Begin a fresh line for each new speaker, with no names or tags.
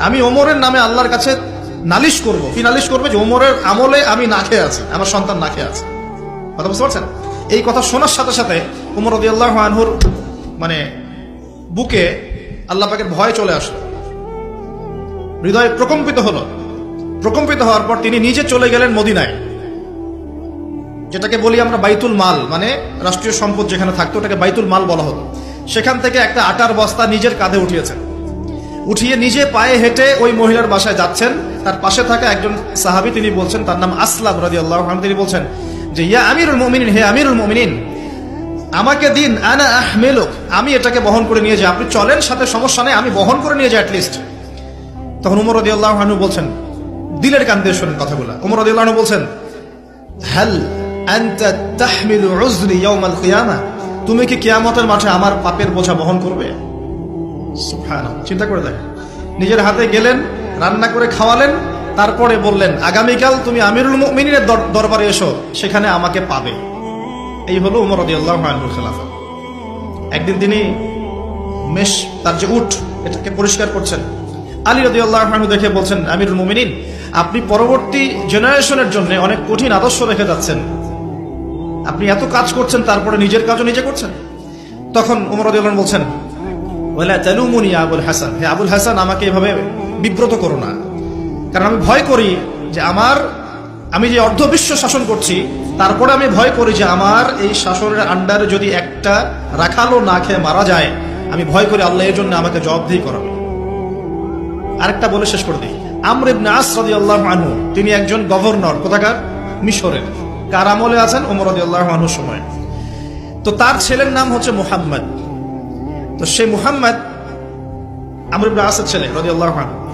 আমি ওমরের নামে আল্লাহর কাছে নালিশ করব। কি নালিশ করবে যে ওমরের আমলে আমি না খেয়ে আছি, আমার সন্তান না খেয়ে আছে। কথা বুঝতে পারছেন? এই কথা শোনার সাথে সাথে উমর রদি আল্লাহ আনহুর মানে বুকে আল্লাহ পাকের ভয় চলে আসলো। হৃদয় প্রকম্পিত হলো। প্রকম্পিত হওয়ার পর তিনি নিজে চলে গেলেন মদিনায়। যেটাকে বলি আমরা বাইতুল মাল মানে রাষ্ট্রীয় সম্পদ যেখানে থাকতো, ওটাকে বাইতুল মাল বলা হতো। সেখান থেকে একটা আটার বস্তা নিজের কাঁধে উঠিয়েছেন। উঠিয়ে নিজে পায়ে হেঁটে ওই মহিলার বাসায় যাচ্ছেন। তার পাশে থাকা একজন সাহাবি, তিনি বলছেন, তার নাম আসলাম রাজি আল্লাহ তিনি বলছেন, যে, ইয়া আমিরুল মমিনিন, হে আমিরুল মমিনিন, আমাকে দিন, আনা আহমেলুক, আমি এটাকে বহন করে নিয়ে যাই। আপনি চলেন, সাথে সমস্যা নেই, আমি বহন করে নিয়ে যাই অ্যাটলিস্ট তখন উমর রদি আল্লাহ বলছেন, দিলের কান দিয়ে শোনেন কথাগুলো। উমর রদি আল্লাহ বলছেন হ্যাল তুমি কি কিয়ামতের মাঠে আমার পাপের বোঝা বহন করবে। চিন্তা করে দেখেন। নিজের হাতে গেলেন, রান্না করে খাওয়ালেন, তারপরে বললেন, আগামীকাল তুমি আমিরুল মুমিনের দর- দরবারে এসো, সেখানে আমাকে পাবে। এই হলো উমর খেলাফা একদিন তিনি মেষ, তার যে উঠ, এটাকে পরিষ্কার করছেন। আলী রাদিয়াল্লাহু আনহু দেখে বলছেন, আমিরুল মুমিনিন, আপনি পরবর্তী জেনারেশনের জন্য অনেক কঠিন আদর্শ রেখে যাচ্ছেন। আপনি এত কাজ করছেন, তারপরে নিজের কাজও নিজে করছেন? তখন উমর আনহু বলছেন ওয়ালা তালুমুনি আবুল হাসান। হে আবুল হাসান, আমাকে এভাবে বিব্রত করো না। কারণ আমি ভয় করি যে আমার, আমি যে অর্ধ বিশ্ব শাসন করছি, তারপরে আমি ভয় করি যে আমার এই শাসনের আন্ডারে যদি একটা রাখালো না খেয়ে মারা যায়, আমি ভয় করি আল্লাহ এর জন্য আমাকে জবাবদিহি করাবে। আরেকটা বলে শেষ করে দিই। আমর ইবনে আস রাদিয়াল্লাহু আনহু, তিনি একজন গভর্নর, কোথাকার? মিশরের। কার আমলে আছেন? ওমর রাদিয়াল্লাহু আনহুর সময়। তো তার ছেলের নাম হচ্ছে মুহাম্মদ। তো সে মুহাম্মদ আমরুল আসাদ ছেলে রাদিয়াল্লাহু আনহু।